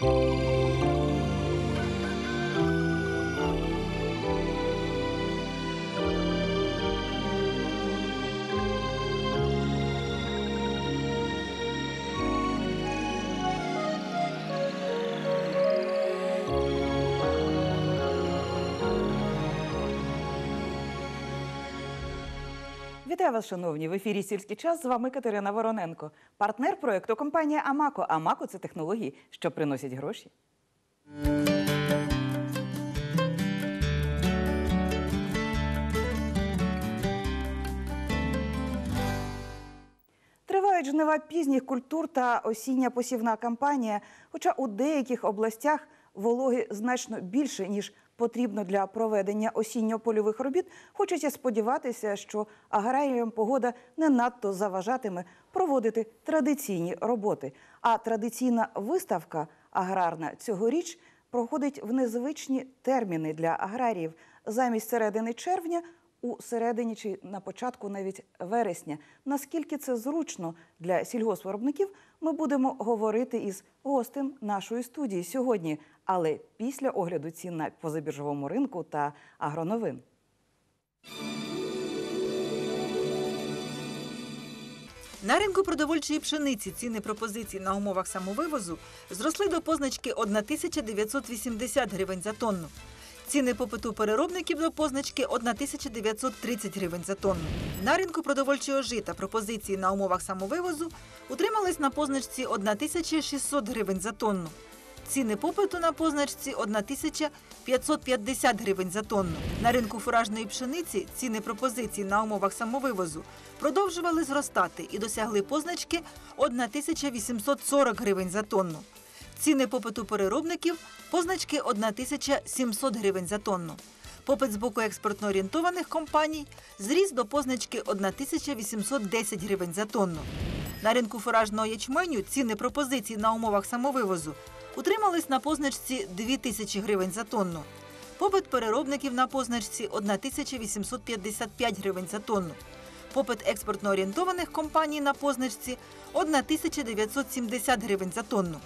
Thank you. Вітаю вас, шановні! В ефірі сільський час з вами Катерина Вороненко, партнер проекту компанія Амако. Амако це технології, що приносять гроші. Тривають жнива пізніх культур та осіння посівна кампанія. Хоча у деяких областях вологи значно більше ніж потрібно для проведення осінньо-польових робіт. Хочеться сподіватися, що аграріям погода не надто заважатиме проводити традиційні роботи. А традиційна виставка аграрна цьогоріч проходить в незвичні терміни для аграріїв замість середини червня. У середині чи на початку навіть вересня. Наскільки це зручно для сільгоспвиробників, ми будемо говорити із гостем нашої студії сьогодні, але після огляду цін на позабіржовому ринку та агроновин. На ринку продовольчої пшениці ціни пропозицій на умовах самовивозу зросли до позначки 1980 гривень за тонну. Ціни попиту переробників до позначки 1930 гривень за тонну. На ринку продовольчого жита пропозиції на умовах самовивозу утримались на позначці 1600 гривень за тонну. Ціни попиту на позначці 1550 гривень за тонну. На ринку фуражної пшениці ціни пропозицій на умовах самовивозу продовжували зростати і досягли позначки 1840 гривень за тонну. Ціни попиту переробників позначки 1700 гривень за тонну. Попит з боку експортно орієнтованих компаній зріс до позначки 1810 гривень за тонну. На ринку фуражного ячменю ціни пропозицій на умовах самовивозу утримались на позначці 2000 гривень за тонну. Попит переробників на позначці 1855 гривень за тонну. Попит експортно орієнтованих компаній на позначці 1970 гривень за тонну.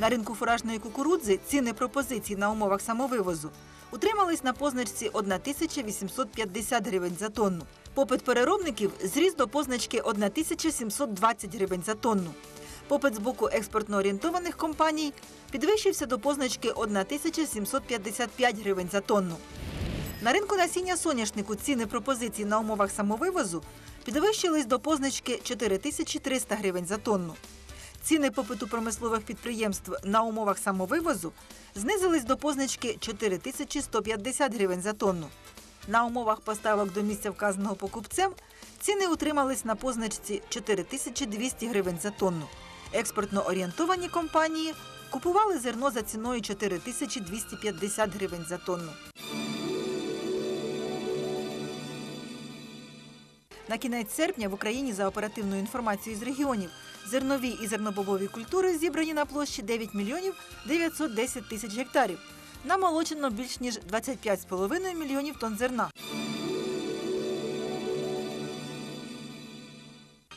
На ринку фуражної кукурудзи ціни пропозицій на умовах самовивозу утримались на позначці 1850 гривень за тонну. Попит переробників зріс до позначки 1720 гривень за тонну. Попит з боку експортно орієнтованих компаній підвищився до позначки 1755 гривень за тонну. На ринку насіння соняшнику ціни пропозицій на умовах самовивозу підвищились до позначки 4300 гривень за тонну. Ціни попиту промислових підприємств на умовах самовивозу знизились до позначки 4150 гривень за тонну. На умовах поставок до місця вказаного покупцем ціни утримались на позначці 4200 гривень за тонну. Експортно орієнтовані компанії купували зерно за ціною 4250 гривень за тонну. На кінець серпня в Україні за оперативною інформацією з регіонів зернові і зернобобові культури зібрані на площі 9 мільйонів 910 тисяч гектарів. Намолочено більш ніж 25,5 мільйонів тонн зерна.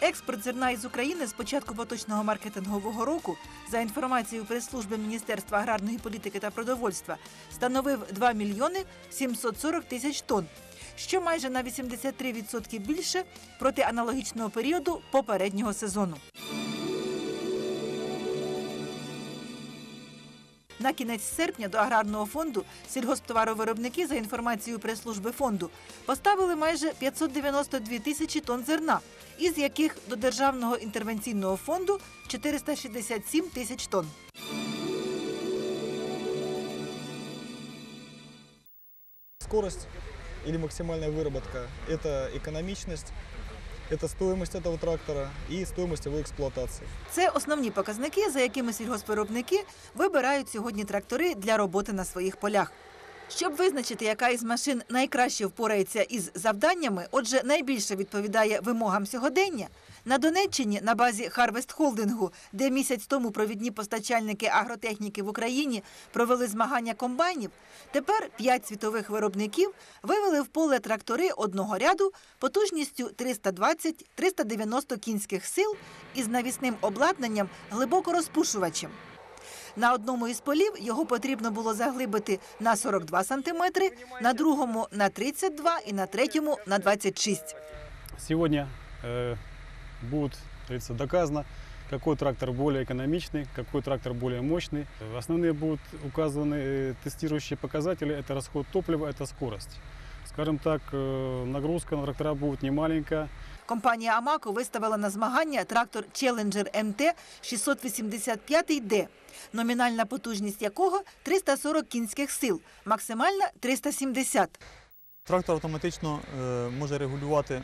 Експорт зерна із України з початку поточного маркетингового року, за інформацією прес-служби Міністерства аграрної політики та продовольства, становив 2 мільйони 740 тисяч тонн, що майже на 83% більше проти аналогічного періоду попереднього сезону. На кінець серпня до аграрного фонду сільгосптоваровиробники, за інформацією прес-служби фонду, поставили майже 592 тисячі тонн зерна, із яких до Державного інтервенційного фонду 467 тисяч тонн. Скорость или максимальная выработка – это экономичность, это стоимость этого трактора и стоимость его эксплуатации. Це основні показники, за якими сільгоспвиробники вибирають сьогодні трактори для роботи на своїх полях. Щоб визначити, яка із машин найкраще впорається із завданнями, отже, найбільше відповідає вимогам сьогодення. На Донеччині на базі Харвест Холдингу, де місяць тому провідні постачальники агротехніки в Україні провели змагання комбайнів, тепер п'ять світових виробників вивели в поле трактори одного ряду потужністю 320-390 кінських сил із навісним обладнанням глибокорозпушувачем. На одному із полів його потрібно було заглибити на 42 сантиметри, на другому на 32 і на третьому на 26. Сегодня э, будет, как говорится, доказано, какой трактор более экономичный, какой трактор более мощный. Э, Основные будут указаны э, тестирующие показатели. Это расход топлива, это скорость. Скажем так, э, нагрузка на трактора будет немаленькая. Компанія Амако виставила на змагання трактор Challenger МТ 685D, номінальна потужність якого 340 кінських сил, максимальна 370. Трактор автоматично е, може регулювати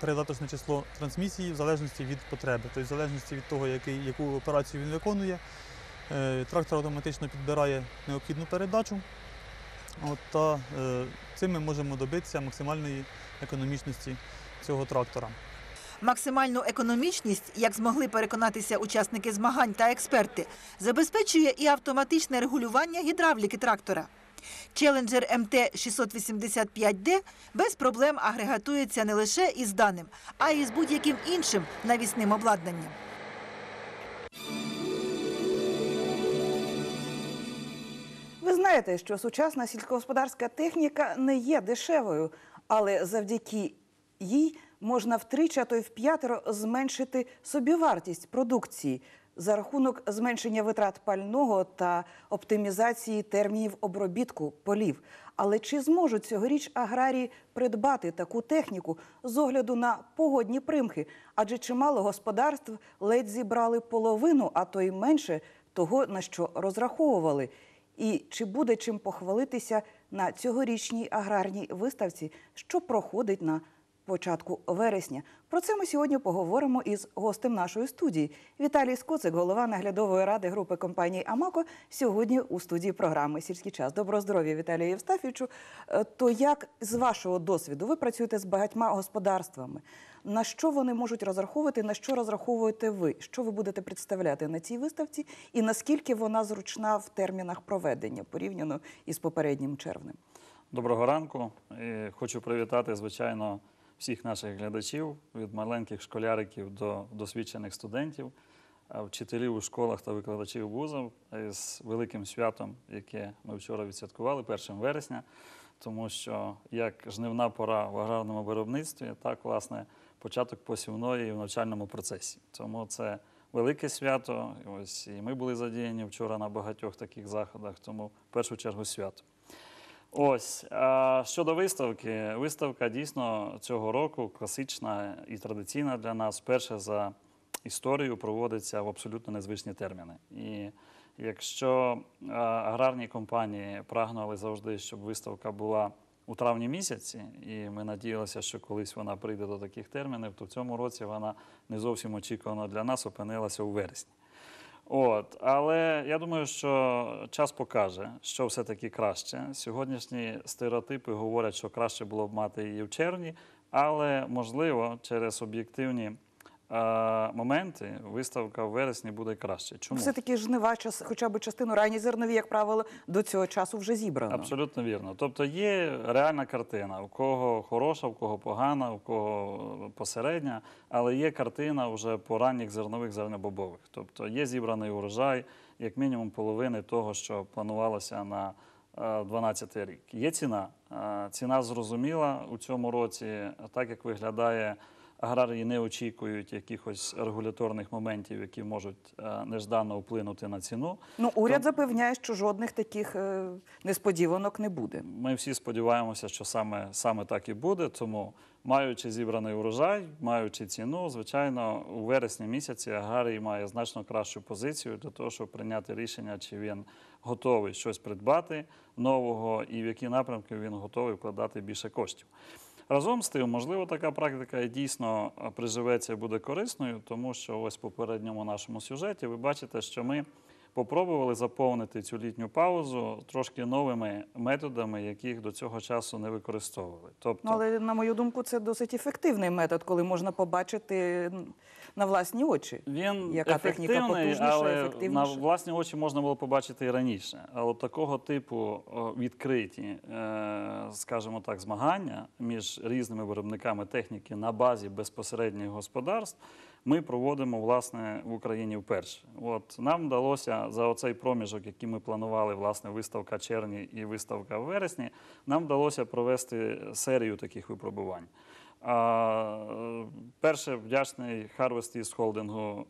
передаточне число трансмісії в залежності від потреби, тобто в залежності від того, який, яку операцію він виконує. Е, трактор автоматично підбирає необхідну передачу. От, та е, цим ми можемо добитися максимальної економічності цього трактора. Максимальну економічність, як змогли переконатися учасники змагань та експерти, забезпечує і автоматичне регулювання гідравліки трактора. Challenger МТ 685D без проблем агрегатується не лише із даним, а й з будь-яким іншим навісним обладнанням. Ви знаєте, що сучасна сільськогосподарська техніка не є дешевою, але завдяки їй можна втричі, а то й вп'ятеро зменшити собівартість продукції за рахунок зменшення витрат пального та оптимізації термінів обробітку полів. Але чи зможуть цьогоріч аграрії придбати таку техніку з огляду на погодні примхи? Адже чимало господарств ледь зібрали половину, а то й менше того, на що розраховували. І чи буде чим похвалитися на цьогорічній аграрній виставці, що проходить на початку вересня? Про це ми сьогодні поговоримо із гостем нашої студії. Віталій Скоцик, голова наглядової ради групи компанії Амако, сьогодні у студії програми Сільський час. Доброго здоров'я, Віталію Євстафійовичу. Е, То як з вашого досвіду ви працюєте з багатьма господарствами? На що вони можуть розраховувати? На що розраховуєте ви? Що ви будете представляти на цій виставці? І наскільки вона зручна в термінах проведення порівняно із попереднім червнем? Доброго ранку. Хочу привітати, звичайно, всіх наших глядачів від маленьких школяриків до досвідчених студентів, вчителів у школах та викладачів вузів з великим святом, яке ми вчора відсвяткували 1 вересня, тому що як жнивна пора в аграрному виробництві, так власне початок посівної в навчальному процесі. Тому це велике свято. І Ось і ми були задіяні вчора на багатьох таких заходах, тому в першу чергу свято. Ось а щодо виставки, виставка дійсно цього року класична і традиційна для нас. Перше за історію проводиться в абсолютно незвичні терміни. І якщо аграрні компанії прагнули завжди, щоб виставка була у травні місяці, і ми надіялися, що колись вона прийде до таких термінів, то в цьому році вона не зовсім очікувано для нас опинилася у вересні. От, але я думаю, що час покаже, що все-таки краще. Сьогоднішні стереотипи говорять, що краще було б мати її в червні, але можливо через об'єктивні моменти виставка в вересні буде краще. Чому? Все-таки жнива, час, хоча б частину ранні зернові, як правило, до цього часу вже зібрано. Абсолютно вірно. Тобто є реальна картина, у кого хороша, у кого погана, у кого посередня, але є картина вже по ранніх зернових зернобобових. Тобто є зібраний урожай, як мінімум половини того, що планувалося на 2012 рік. Є ціна. Е, Ціна зрозуміла у цьому році, так як виглядає. Аграрії не очікують якихось регуляторних моментів, які можуть е, нежданно вплинути на ціну. Ну, уряд То- запевняє, що жодних таких е, несподіванок не буде. Ми всі сподіваємося, що саме, саме так і буде. Тому, маючи зібраний урожай, маючи ціну, звичайно, у вересні місяці аграрій має значно кращу позицію для того, щоб прийняти рішення, чи він готовий щось придбати нового і в які напрямки він готовий вкладати більше коштів. Разом з тим, можливо, така практика дійсно е, приживеться і буде корисною, тому що ось в попередньому нашому сюжеті ви бачите, що ми попробували заповнити цю літню паузу трошки новими методами, яких до цього часу не використовували. Тобто, але, на мою думку, це досить ефективний метод, коли можна побачити на власні очі. Він Яка техніка потужніша, але на власні очі можна було побачити і раніше. Але такого типу відкриті, е, скажімо так, змагання між різними виробниками техніки на базі безпосередніх господарств ми проводимо власне в Україні вперше. От нам вдалося за оцей проміжок, який ми планували, власне, виставка червні і виставка в вересні, нам вдалося провести серію таких випробувань. Перше, вдячний Harvest East Холдингу,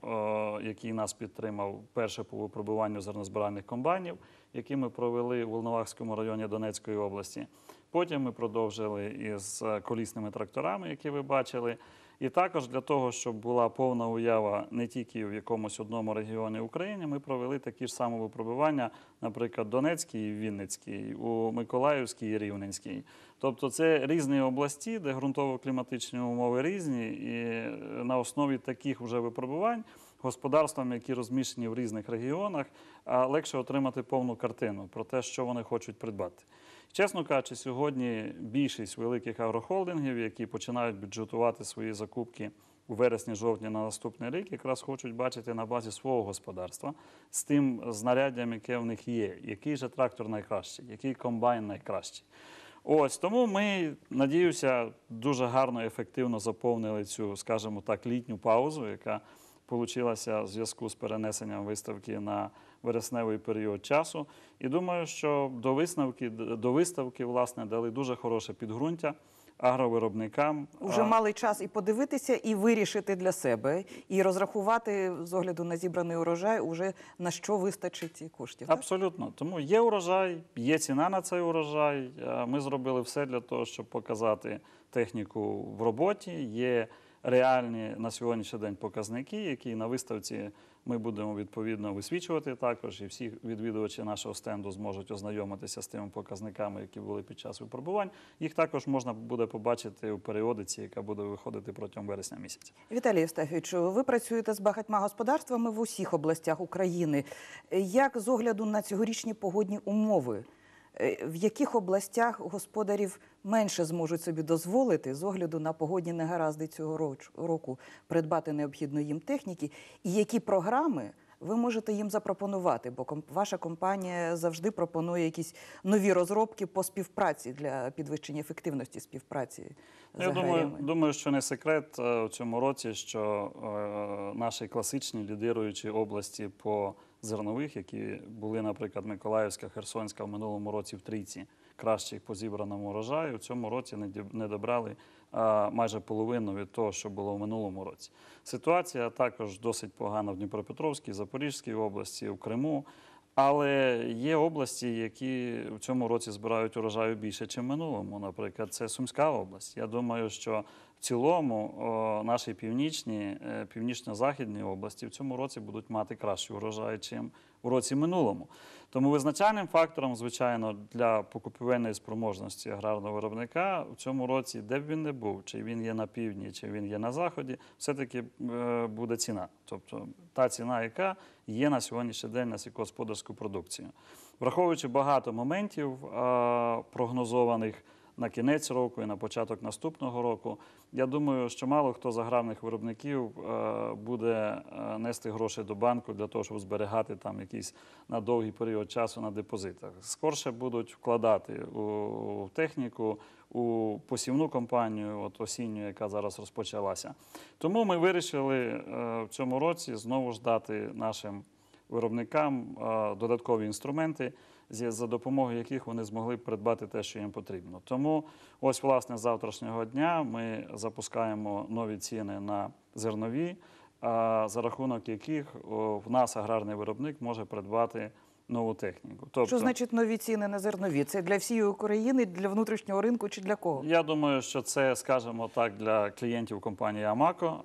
який нас підтримав перше по випробуванню зернозбиральних комбайнів, які ми провели в Волновахському районі Донецької області. Потім ми продовжили із е, колісними тракторами, які ви бачили. І також для того, щоб була повна уява не тільки в якомусь одному регіоні України, ми провели такі ж самі випробування, наприклад, Донецькій і Вінницькій, у Миколаївській і Рівненській. Тобто це різні області, де ґрунтово-кліматичні умови різні, і е, на основі таких вже випробувань господарствам, які розміщені в різних регіонах, легше отримати повну картину про те, що вони хочуть придбати. Чесно кажучи, сьогодні більшість великих агрохолдингів, які починають бюджетувати свої закупки у вересні-жовтні на наступний рік, якраз хочуть бачити на базі свого господарства з тим знаряддям, яке в них є, який же трактор найкращий, який комбайн найкращий. Ось тому ми, надіюся, дуже гарно і ефективно заповнили цю, скажімо так, літню паузу, яка получилася в зв'язку з перенесенням виставки на вересневий період часу. І думаю, що до виставки, до виставки власне, дали дуже хороше підґрунтя агровиробникам. Уже А, мали час і подивитися, і вирішити для себе, і розрахувати з огляду на зібраний урожай, уже на що вистачить коштів. так? Абсолютно. Тому є урожай, є ціна на цей урожай. Е, Ми зробили все для того, щоб показати техніку в роботі. Є реальні на сьогоднішній день показники, які на виставці ми будемо відповідно висвічувати також. І всі відвідувачі нашого стенду зможуть ознайомитися з тими показниками, які були під час випробувань. Їх також можна буде побачити у періодиці, яка буде виходити протягом вересня місяця. Віталій Євстафійовичу, ви працюєте з багатьма господарствами в усіх областях України. Як з огляду на цьогорічні погодні умови, в яких областях господарів менше зможуть собі дозволити з огляду на погодні негаразди цього року придбати необхідної їм техніки, і які програми ви можете їм запропонувати? Бо ваша компанія завжди пропонує якісь нові розробки по співпраці для підвищення ефективності співпраці з Я думаю, думаю, що не секрет е, у цьому році, що е, наші класичні лідируючі області по зернових, які були, наприклад, Миколаївська, Херсонська в минулому році в трійці кращих по зібраному урожаю, у цьому році не добрали майже половину від того, що було в минулому році. Ситуація також досить погана в Дніпропетровській, Запорізькій області, в Криму. Але є області, які в цьому році збирають урожаю більше, ніж в минулому. Наприклад, це Сумська область. Я думаю, що в цілому наші північні, е, північно-західні області в цьому році будуть мати кращий урожай, ніж у році минулому. Тому визначальним фактором, звичайно, для покупівельної спроможності аграрного виробника в цьому році, де б він не був, чи він є на півдні, чи він є на заході, все-таки е, буде ціна. Тобто та ціна, яка є на сьогоднішній день на сільськогосподарську продукцію. Враховуючи багато моментів е, прогнозованих на кінець року і на початок наступного року, я думаю, що мало хто з аграрних виробників е, буде е, нести гроші до банку для того, щоб зберігати там якийсь на довгий період часу на депозитах. Скорше будуть вкладати у техніку, у посівну кампанію, от осінню, яка зараз розпочалася. Тому ми вирішили е, в цьому році знову ж дати нашим виробникам додаткові інструменти, за допомогою яких вони змогли б придбати те, що їм потрібно. Тому ось власне з завтрашнього дня ми запускаємо нові ціни на зернові, за рахунок яких в нас аграрний виробник може придбати нову техніку. Тобто, Що значить нові ціни на зернові? Це для всієї України, для внутрішнього ринку чи для кого? Я думаю, що це, скажімо так, для клієнтів компанії Амако.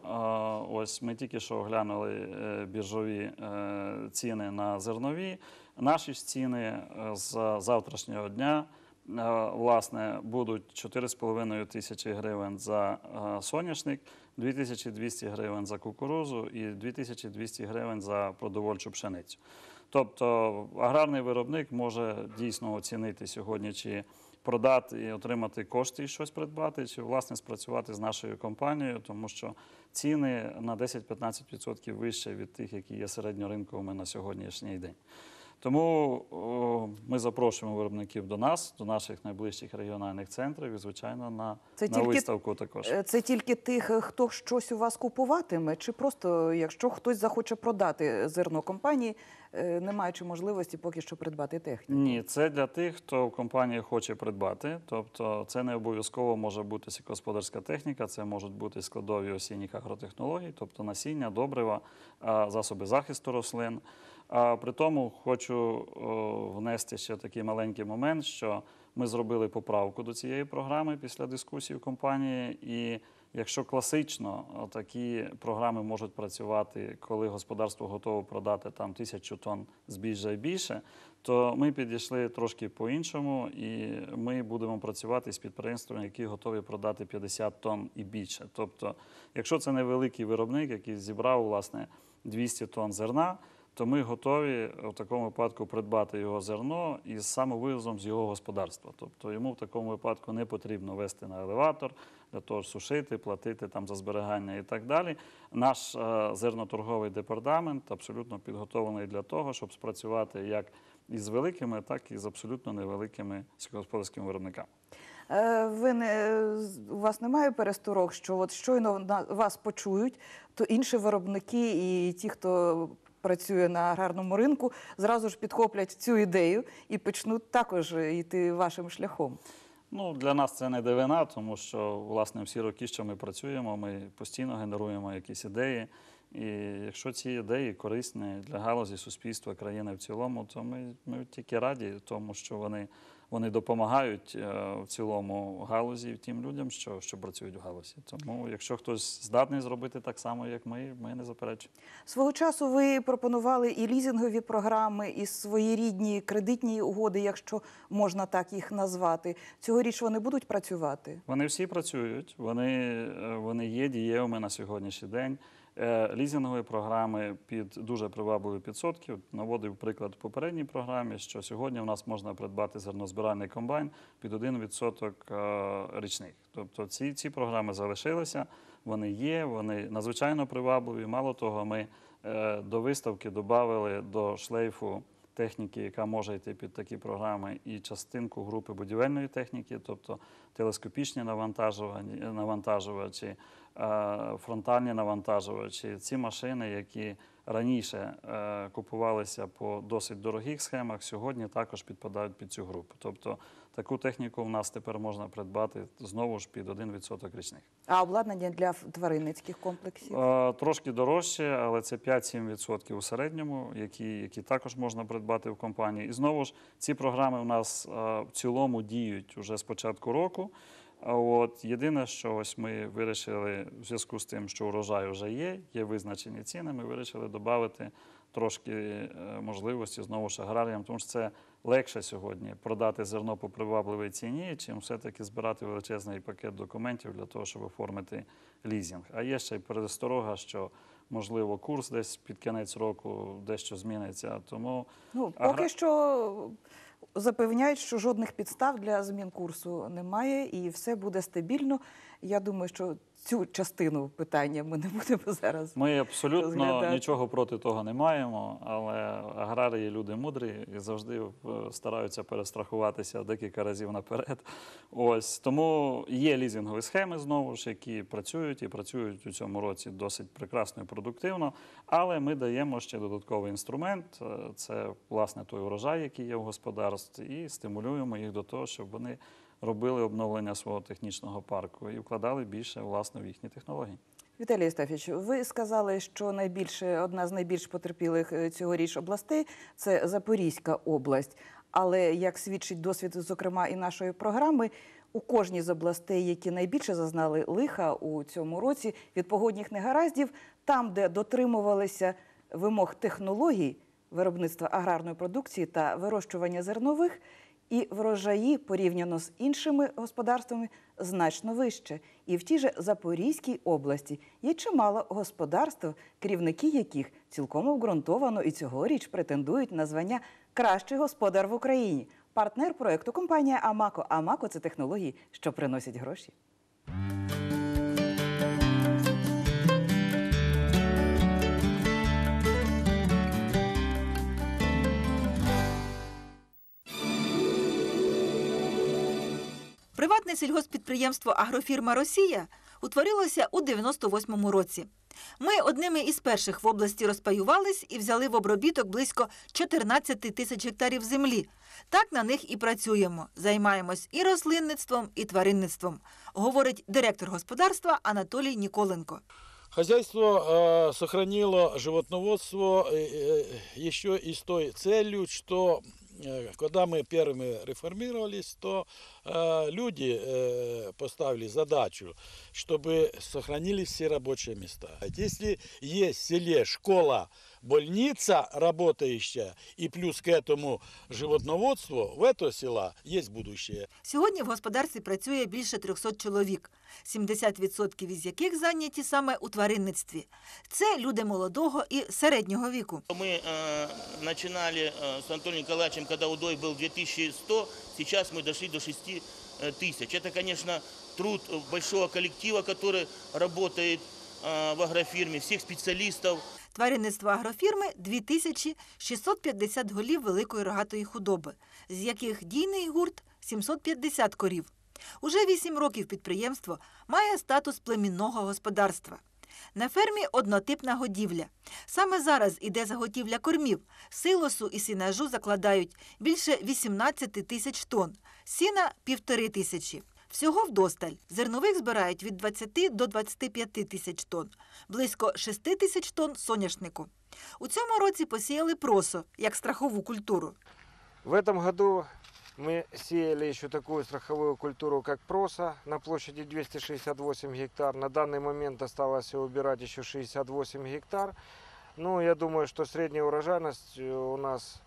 Ось ми тільки що оглянули е, біржові е, ціни на зернові. Наші ж ціни е, з завтрашнього дня. е, Власне, будуть 4,5 тисячі гривень за е, соняшник, 2200 гривень за кукурузу і 2200 гривень за продовольчу пшеницю. Тобто аграрний виробник може дійсно оцінити сьогодні, чи продати і отримати кошти і щось придбати, чи власне спрацювати з нашою компанією, тому що ціни на 10-15% вище від тих, які є середньоринковими на сьогоднішній день. Тому о, ми запрошуємо виробників до нас, до наших найближчих регіональних центрів і, звичайно, на, Це на тільки- виставку також. Е, Це тільки тих, е, хто щось у вас купуватиме, чи просто якщо хтось захоче продати зерно компанії, е, не маючи можливості поки що придбати техніку? Ні, це для тих, хто в компанії хоче придбати. Тобто, це не обов'язково може бути сільськогосподарська техніка, це можуть бути складові осінніх агротехнологій, тобто насіння, добрива, засоби захисту рослин. А при тому хочу внести ще такий маленький момент, що ми зробили поправку до цієї програми після дискусії в компанії. І якщо класично такі програми можуть працювати, коли господарство готове продати там тисячу тонн збіжжя і більше, то ми підійшли трошки по-іншому, і ми будемо працювати з підприємствами, які готові продати 50 тонн і більше. Тобто, якщо це невеликий виробник, який зібрав власне 200 тонн зерна, то ми готові в такому випадку придбати його зерно із самовивозом з його господарства. Тобто йому в такому випадку не потрібно вести на елеватор для того, сушити, платити там за зберігання і так далі. Наш е, зерноторговий департамент абсолютно підготовлений для того, щоб спрацювати як із великими, так і з абсолютно невеликими сільськогосподарськими виробниками. Е, Ви не у вас немає пересторог, що от щойно вас почують, то інші виробники і ті, хто працює на аграрному ринку, зразу ж підхоплять цю ідею і почнуть також йти вашим шляхом. Ну, для нас це не дивина, тому що власне всі роки, що ми працюємо, ми постійно генеруємо якісь ідеї. І якщо ці ідеї корисні для галузі суспільства, країни в цілому, то ми, ми тільки раді тому, що вони, вони допомагають е, в цілому галузі тим людям, що, що працюють в галузі. Тому, якщо хтось здатний зробити так само, як ми, ми не заперечуємо. Свого часу ви пропонували і лізингові програми, і своєрідні кредитні угоди, якщо можна так їх назвати. Цьогоріч вони будуть працювати. Вони всі працюють, вони, е, вони є дієвими на сьогоднішній день. Е, Лізингові програми під дуже привабливі підсотки. Наводив приклад в попередній програмі, що сьогодні в нас можна придбати зернозбиральний комбайн під 1% е, річних. Тобто ці, ці програми залишилися, вони є, вони надзвичайно привабливі. Мало того, ми е, до виставки додали до шлейфу техніки, яка може йти під такі програми, і частинку групи будівельної техніки, тобто телескопічні навантажувачі, е, фронтальні навантажувачі. Ці машини, які раніше е, купувалися по досить дорогих схемах, сьогодні також підпадають під цю групу. Тобто таку техніку в нас тепер можна придбати знову ж під 1% річних. А обладнання для тваринницьких комплексів. Е, Трошки дорожче, але це 5-7% у середньому, які, які також можна придбати в компанії. І знову ж ці програми у нас е, в цілому діють уже з початку року. А От єдине, що ось ми вирішили в зв'язку з тим, що урожай вже є, є визначені ціни. Ми вирішили додати трошки е, можливості знову ж аграріям, тому що це легше сьогодні продати зерно по привабливій ціні, чим все-таки збирати величезний пакет документів для того, щоб оформити лізінг. А є ще й пересторога, що можливо курс десь під кінець року дещо зміниться. Тому Ну, поки Агра- що запевняють, що жодних підстав для змін курсу немає і все буде стабільно. Я думаю, що цю частину питання ми не будемо зараз. ми абсолютно розглядати. нічого проти того не маємо, але аграрії люди мудрі і завжди е, стараються перестрахуватися декілька разів наперед. Ось тому є лізингові схеми знову ж, які працюють і працюють у цьому році досить прекрасно і продуктивно. Але ми даємо ще додатковий інструмент. е, Це власне той урожай, який є в господарстві, і стимулюємо їх до того, щоб вони робили обновлення свого технічного парку і вкладали більше власне в їхні технології. Віталій Єстафіч, ви сказали, що найбільше одна з найбільш потерпілих е, цьогоріч областей це Запорізька область. Але як свідчить досвід, зокрема, і нашої програми, у кожній з областей, які найбільше зазнали лиха у цьому році від погодних негараздів, там, де дотримувалися вимог технологій виробництва аграрної продукції та вирощування зернових, і врожаї порівняно з іншими господарствами значно вище. І в тій же Запорізькій області є чимало господарств, керівники яких цілком обґрунтовано і цьогоріч претендують на звання Кращий господар в Україні. Партнер проекту компанія Амако. Амако це технології, що приносять гроші. Державне сільгоспідприємство Агрофірма Росія утворилося у 98-му році. Ми одними із перших в області розпаювались і взяли в обробіток близько 14 тисяч гектарів землі. Так на них і працюємо. Займаємось і рослинництвом, і тваринництвом, говорить директор господарства Анатолій Ніколенко. Хозяйство э, сохранило животноводство э, э, еще и с той целью, что э, когда мы первыми реформировались, то э, люди э, поставили задачу, чтобы сохранились все рабочие места. Если есть в селе школа, больница работающая, и плюс к этому животноводство, в этого села есть будущее. Сьогодні в господарстві працює більше 300 чоловік, 70% із яких зайняті саме у тваринництві. Це люди молодого і середнього віку. Мы э, начинали э, с Анатолием Николаевичем, когда удой был 2100, сейчас мы дошли до 6 э, тысяч. Это, конечно, труд э, большого коллектива, который работает э, в агрофирме, всех специалистов. Тваринництво агрофірми 2650 голів великої рогатої худоби, з яких дійний гурт 750 корів. Уже 8 років підприємство має статус племінного господарства. На фермі однотипна годівля. Саме зараз іде заготівля кормів. Силосу і сінажу закладають більше 18 тисяч тонн, сіна – півтори тисячі. Всього вдосталь. Зернових збирають від 20 до 25 тисяч тонн, близько 6 тисяч тонн соняшнику. У цьому році посіяли просо, як страхову культуру. В этом году мы сеяли еще такую страховую культуру, как проса, на площади 268 гектар. На данный момент осталось убирать еще 68 гектар. Ну, я думаю, что средняя урожайность э, у нас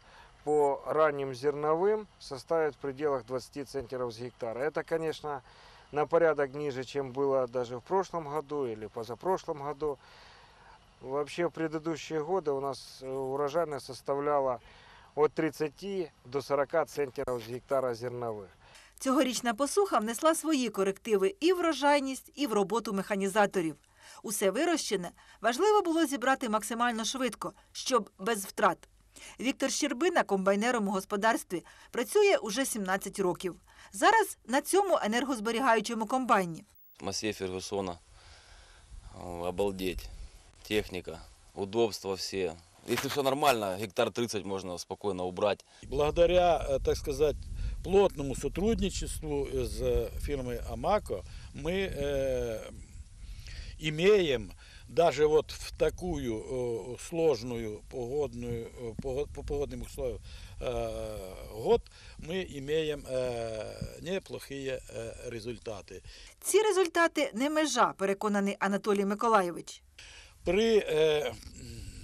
по ранним зерновым составит в пределах 20 центнеров с гектара. Это, конечно, на порядок ниже, чем было даже в прошлом году или позапрошлом году. Вообще в предыдущие годы у нас э, урожайность составляла от 30 до 40 центнерів з гектара зернових. Цьогорічна посуха внесла свої корективи і в врожайність, і в роботу механізаторів. Усе вирощене важливо було зібрати максимально швидко, щоб без втрат. Віктор Щербина, комбайнером у господарстві, працює уже 17 років. Зараз на цьому енергозберігаючому комбайні. Массе Фергусона. О, Обалдеть. Техника, удобства все. Если все нормально, гектар 30 можно спокойно убрать. Благодаря, э, так сказать, плотному сотрудничеству с э, фирмой Амако мы э, имеем даже вот в такую э, сложную погодную, э, пого- по погодным условиям э, год мы имеем э, неплохие э, результаты. Ці результати не межа, переконаний Анатолій Миколайович. при э,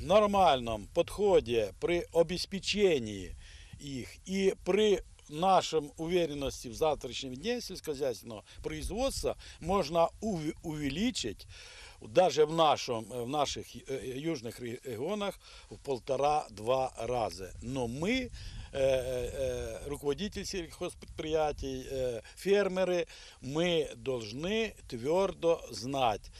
нормальном подходе, при обеспечении их и при нашем уверенности в завтрашнем дне сельскохозяйственного производства можно ув- увеличить даже в, нашем, в наших э, южных регионах в полтора-два раза. Но мы, э, э, руководители сельхозпредприятий, э, фермеры, мы должны твердо знать,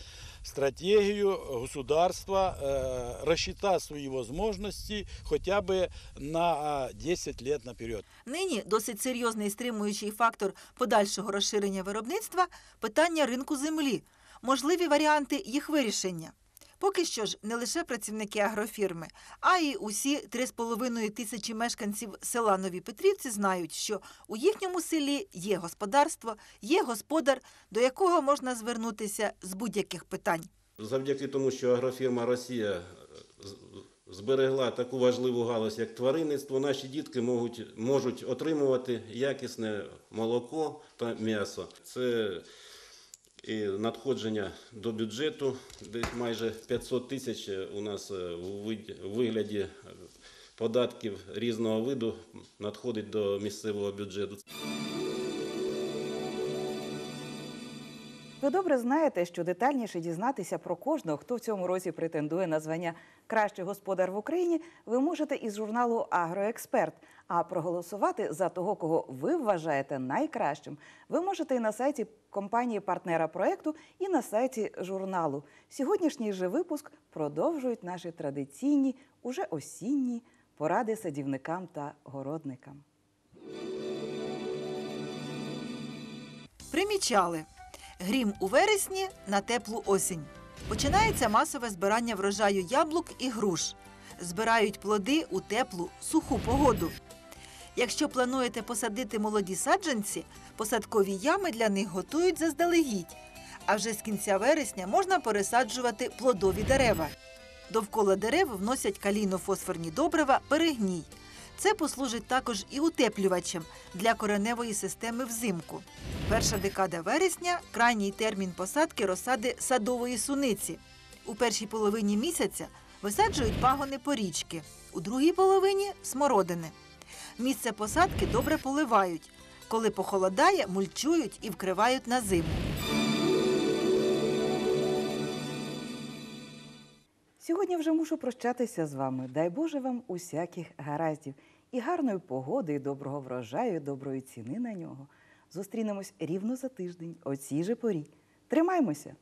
стратегию государства, э, рассчитать свои возможности хотя бы на э, 10 лет наперед. Нині досить серйозний стримуючий фактор подальшого розширення виробництва питання ринку землі, можливі варіанти їх вирішення. Поки що ж не лише працівники агрофірми, а й усі 3,5 тисячі мешканців села Нові Петрівці знають, що у їхньому селі є господарство, є господар, до якого можна звернутися з будь-яких питань. Завдяки тому, що агрофірма Росія зберегла таку важливу галузь, як тваринництво, наші дітки можуть, можуть отримувати якісне молоко та м'ясо. Це і надходження до бюджету, десь майже 500 тисяч у нас е, у вигляді е, податків різного виду надходить до місцевого бюджету. Ви добре знаєте, що детальніше дізнатися про кожного, хто в цьому році претендує на звання Кращий господар в Україні, ви можете із журналу Агроексперт. А проголосувати за того, кого ви вважаєте найкращим, ви можете і на сайті компанії партнера проекту, і на сайті журналу. Сьогоднішній же випуск продовжують наші традиційні, уже осінні поради садівникам та городникам. Примічали. Грім у вересні на теплу осінь. Починається масове збирання врожаю яблук і груш. Збирають плоди у теплу, суху погоду. Якщо плануєте посадити молоді саджанці, посадкові ями для них готують заздалегідь. А вже з кінця вересня можна пересаджувати плодові дерева. Довкола дерев вносять калійно-фосфорні добрива перегній. Це послужить також і утеплювачем для кореневої системи взимку. Перша декада вересня крайній термін посадки розсади садової суниці. У першій половині місяця висаджують пагони порічки, у другій половині смородини. Місце посадки добре поливають. Коли похолодає, мульчують і вкривають на зиму. Сьогодні вже мушу прощатися з вами. Дай Боже вам усяких гараздів і гарної погоди, і доброго врожаю, і доброї ціни на нього. Зустрінемось рівно за тиждень, о цій же порі. Тримаймося!